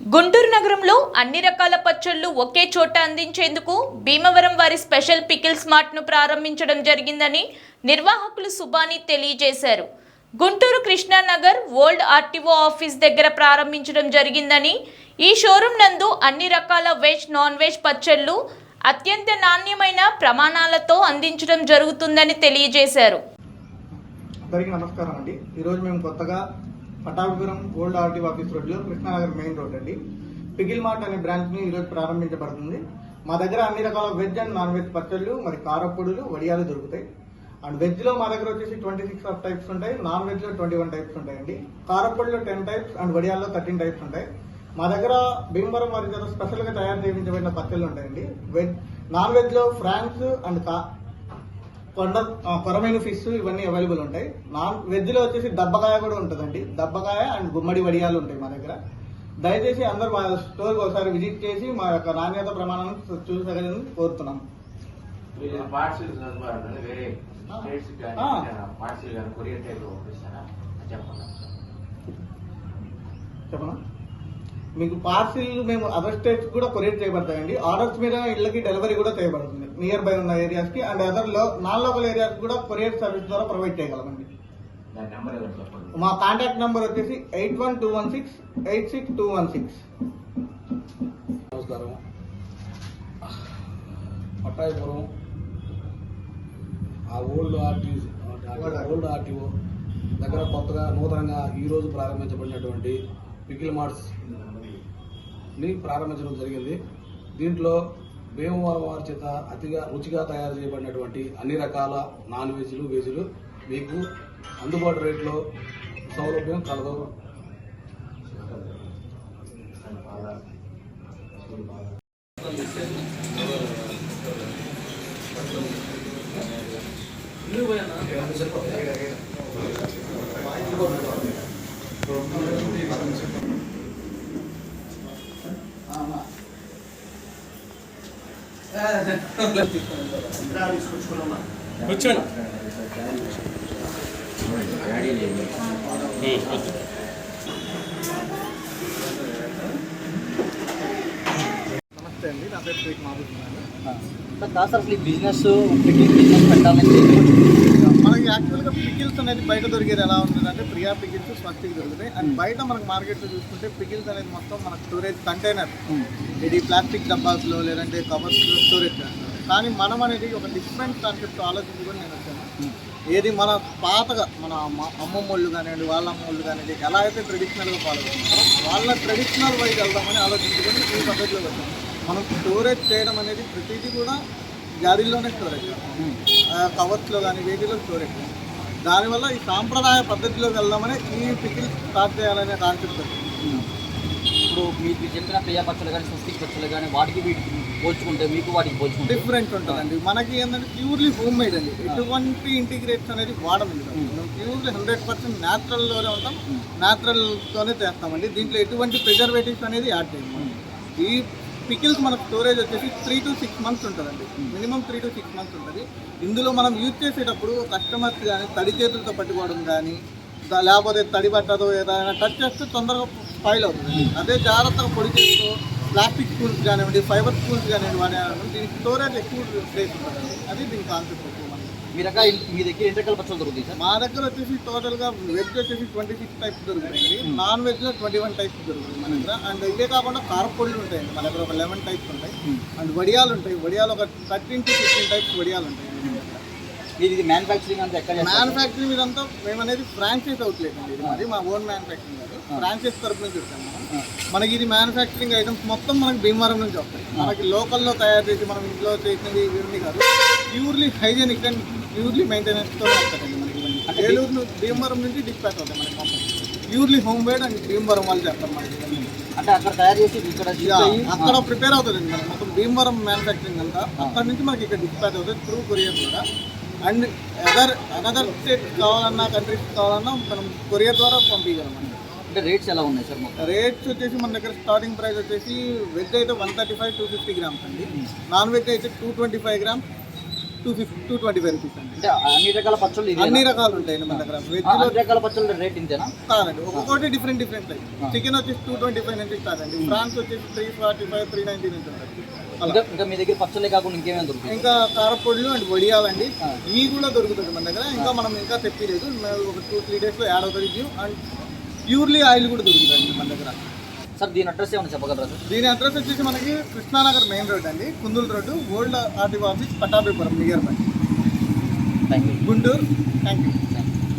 గుంటూరు నగరంలో అన్ని రకాల పచ్చళ్ళు ఒకే చోట అందించేందుకు భీమవరం వారి స్పెషల్ పికిల్స్ మార్ట్ను ప్రారంభించడం జరిగిందని నిర్వాహకులు సుబాని తెలియజేశారు. Guntur Krishnanagar old RTO office దగ్గర ప్రారంభించడం జరిగిందని ఈ షోరూం నందు అన్ని రకాల వెజ్ నాన్ వెజ్ పచ్చళ్ళు అత్యంత నాణ్యమైన ప్రమాణాలతో అందించడం జరుగుతుందని తెలియజేశారు. అందరికీ నమస్కారం అండి. ఈరోజు మేము కొత్తగా పటాపురం ఓల్డ్ ఆర్టీ ఆఫీస్ రోడ్లో కృష్ణానగర్ మెయిన్ రోడ్ అండి. పిగిల్ మార్ట్ అనే బ్రాంచ్ని ఈరోజు ప్రారంభించబడుతుంది. మా దగ్గర అన్ని రకాల వెజ్ అండ్ నాన్ వెజ్ పచ్చళ్ళు మరి కారపొడులు వడియాలు దొరుకుతాయి. అండ్ వెజ్లో మా దగ్గర వచ్చేసి ట్వంటీ సిక్స్ ఆఫ్ టైప్స్ ఉంటాయి. నాన్ వెజ్లో ట్వంటీ వన్ టైప్స్ ఉంటాయండి. కారపొడిలో టెన్ టైప్స్ అండ్ వడియాల్లో థర్టీన్ టైప్స్ ఉంటాయి. మా దగ్గర భీమవరం వారి స్పెషల్గా తయారు చేయించబడిన పచ్చళ్ళు ఉంటాయండి. వెజ్ నాన్ వెజ్లో ఫ్రాన్స్ అండ్ కొండ కొరమైన ఫిష్ ఇవన్నీ అవైలబుల్ ఉంటాయి. నాన్ వెజ్లో వచ్చేసి దబ్బకాయ కూడా ఉంటుందండి. దబ్బకాయ అండ్ గుమ్మడి వడియాలు ఉంటాయి మా దగ్గర. దయచేసి అందరూ మా స్టోర్ ఒకసారి విజిట్ చేసి మా యొక్క నాణ్యత ప్రమాణం చూసగలని కోరుతున్నాం. చెప్పనా? మీకు పార్సిల్ మేము అదర్ స్టేట్స్ కూడా కొరియర్ చేయబడతాయండి. ఆర్డర్స్ మీద ఇళ్ళకి డెలివరీ కూడా చేయబడుతుంది. నియర్ బై ఉన్న ఏరియాస్కి అండ్ అదర్లో నాన్ లోకల్ ఏరియాస్ కూడా కొరియర్ సర్వీస్ ద్వారా ప్రొవైడ్ చేయగలమండి. మా కాంటాక్ట్ నంబర్ వచ్చేసి eight one two one six eight six two one six నమస్కారం. పట్టాయిపురం ఆ ఓల్డ్ ఆర్టీ ఓల్డ్ ఆర్టీఓ దగ్గర కొత్తగా నూతనంగా ఈరోజు ప్రారంభించబడినటువంటి పికిల్ మార్ట్స్ని ప్రారంభించడం జరిగింది. దీంట్లో భీమవరం వారి చేత అతిగా రుచిగా తయారు చేయబడినటువంటి అన్ని రకాల నాన్ వెజ్లు వెజ్లు మీకు అందుబాటు రేట్లో సౌలభ్యం కలదు. నమస్తే అండి నా పేరు షేక్ మహబూబ్ ఉన్నాను కాదు సార్ అసలు ఈ బిజినెస్ బిజినెస్ పెట్టాలని యాక్చువల్గా పికిల్స్ అనేది బయట దొరికేది ఎలా ఉంటుందంటే ప్రియా పికిల్స్ స్వస్తికి దొరుకుతాయి. అండ్ బయట మనకు మార్కెట్లో చూసుకుంటే పికిల్స్ అనేది మొత్తం మన స్టోరేజ్ కంటైనర్ ఇది ప్లాస్టిక్ డబ్బాస్లో లేదంటే కవర్స్లో స్టోరేజ్ కానీ మనం అనేది ఒక డిఫరెంట్ కాన్సెప్ట్ ఆలోచించుకొని నేను వచ్చాను. ఏది మన పాతగా మన అమ్మ- అమ్మమ్మోళ్ళు కానివ్వండి వాళ్ళ అమ్మోళ్ళు కానివ్వండి ఎలా అయితే ట్రెడిషనల్గా ఫాలో అవుతున్నారో వాళ్ళ ట్రెడిషనల్ వైజ్ వెళ్దామని ఆలోచించుకొని ఈ పద్ధతిలో వచ్చాము మనం స్టోరేజ్ చేయడం అనేది ప్రతిదీ కూడా గాడిల్లోనే స్టోరేజ్ చేస్తాం కవర్స్లో కానీ వేటిలో స్టోరేజ్ చేస్తాం దానివల్ల ఈ సాంప్రదాయ పద్ధతిలోకి వెళ్దామని ఈ పికిల్ స్టార్ట్ చేయాలనే కాన్సెప్ట్ ఇప్పుడు మీకు చెప్పిన ప్రియ పచ్చలు కానీ స్వస్తిక్ పచ్చలు కానీ వాటికి వీటికి పోల్చుకుంటే మీకు వాటికి పోల్చుకుంటే డిఫరెంట్ ఉంటుందండి. మనకి ఏంటంటే ప్యూర్లీ హోమ్ మేడ్ అండి. ఎటువంటి ఇంటిగ్రేట్స్ అనేది వాడము. మనం ప్యూర్లీ హండ్రెడ్ పర్సెంట్ న్యాచురల్లోనే ఉంటాం. న్యాచురల్తోనే చేస్తామండి. దీంట్లో ఎటువంటి ప్రిజర్వేటివ్స్ అనేది యాడ్ చేయం ఈ పికిల్స్ మన స్టోరేజ్ వచ్చేసి త్రీ టు సిక్స్ మంత్స్ ఉంటుందండి. Minimum three to six months ఉంటుంది. ఇందులో మనం యూజ్ చేసేటప్పుడు కస్టమర్స్ కానీ తడి చేతులతో పట్టుకోవడం కానీ లేకపోతే తడి బట్టతో ఏదైనా టచ్ చేస్తే తొందరగా స్పాయిల్ అవుతుంది. అదే జాగ్రత్తగా పొడి చేస్తూ ప్లాస్టిక్ స్పూన్స్ కానివ్వండి ఫైబర్ స్పూన్స్ కానివ్వండి వాడే దీనికి స్టోరేజ్ ఎక్కువ ప్లేస్ ఉంటుందండి. అది దీని కాన్సెప్ట్. ఎక్కువ మనకి. మీ రకాల మీ దగ్గర ఎన్ని రకాల పచ్చలు దొరుకుతాయి సార్? మా దగ్గర వచ్చేసి టోటల్గా వెజ్ వచ్చేసి ట్వంటీ సిక్స్ టైప్స్ దొరుకుతాయండి నాన్ వెజ్లో ట్వంటీ వన్ టైప్స్ దొరుకుతాయి మన దగ్గర. అండ్ ఇదే కాకుండా కారపొడులు ఉంటాయండి మన దగ్గర ఒక లెవెన్ టైప్స్ ఉంటాయి. అండ్ వడియాలు ఉంటాయి. వడియాలు ఒక థర్టీన్ టు ఫిఫ్టీన్ టైప్స్ వడియాలు ఉంటాయి మీరు ఇది మ్యానుఫ్యాక్చరింగ్ అంతా ఎక్కడ మ్యానుఫ్యాక్చరింగ్ ఇదంతా మేము అనేది ఫ్రాంచైజ్ అవుట్లెట్ అండి ఇది మాది. మా ఓన్ మ్యానుఫ్యాక్చరింగ్ కాదు ఫ్రాంచైజ్ తరపు నుంచి వచ్చాము మనం. మనకి ఇది మ్యానుఫ్యాక్చరింగ్ ఐటమ్స్ మొత్తం మనకి భీమవరం నుంచి వస్తాయి. మనకి లోకల్లో తయారు చేసి మనం ఇంట్లో చేసినవి ఇవన్నీ కాదు. ప్యూర్లీ హైజెనిక్ అండ్ ప్యూర్లీ మెయింటెనెన్స్తో వస్తాయండి మనకి ఇవన్నీ. ఏలూరు నుంచి భీమవరం నుంచి డిస్పాచ్ అవుతాయి మనకి purely home made and Bhimavaram వాళ్ళు చేస్తారు మనకి ఇవన్నీ. అంటే అక్కడ తయారు చేసి ఇక్కడ అక్కడ ప్రిపేర్ అవుతుందండి మనకి. మొత్తం భీమవరం మ్యానుఫ్యాక్చరింగ్ అంతా. అక్కడ నుంచి మనకి ఇక్కడ డిస్పాచ్ అవుతుంది త్రూ కొరియర్ కూడా అండ్ అదర్ అనదర్ స్టేట్ కావాలన్నా కంట్రీస్ కావాలన్నా మనం కొరియర్ ద్వారా పంపించగలం అంటే రేట్స్ ఎలా ఉన్నాయి సార్ మొత్తం? రేట్స్ వచ్చేసి మన దగ్గర స్టార్టింగ్ ప్రైస్ వచ్చేసి వెజ్ అయితే one thirty five two fifty grams అండి నాన్ వెజ్ అయితే two twenty five grams two fifty two twenty five rupees అండి. అంటే అన్ని రకాల పచ్చళ్ళు? అన్ని రకాలు ఉంటాయండి మన దగ్గర. ఆ, వెజ్లో అన్ని రకాల పచ్చళ్ళ రేట్ ఇంతేనా? కాదండి ఒక్కొక్కటి డిఫరెంట్ డిఫరెంట్ ఆ. చికెన్ వచ్చేసి టూ ట్వంటీ ఫైవ్ నుంచి స్టార్ట్ అండి. ఫ్రాన్స్ వచ్చేసి three forty five three ninety నుంచి ఉంటుంది అలా. ఇంకా ఇంకా మీ దగ్గర పచ్చళ్ళే కాకుండా ఇంకేమైనా దొరుకుతుంది ఇంకా కారపొడులు అండ్ వడియాలండి. ఆ. ఇవి కూడా దొరుకుతుంది మన దగ్గర. ఇంకా మనం ఇంకా తెప్పిలేదు. మేము ఒక టూ త్రీ డేస్లో యాడ్ అవుతుంది అండ్ ప్యూర్లీ ఆయిల్ కూడా దొరుకుతుంది మన దగ్గర. సార్ దీని అడ్రస్ ఏమైనా చెప్పగలరా సార్? దీని అడ్రస్ వచ్చేసి మనకి కృష్ణానగర్ మెయిన్ రోడ్ అండి. Kundul road old RTO office Pattabhipuram near by. Thank you Guntur thank you thank you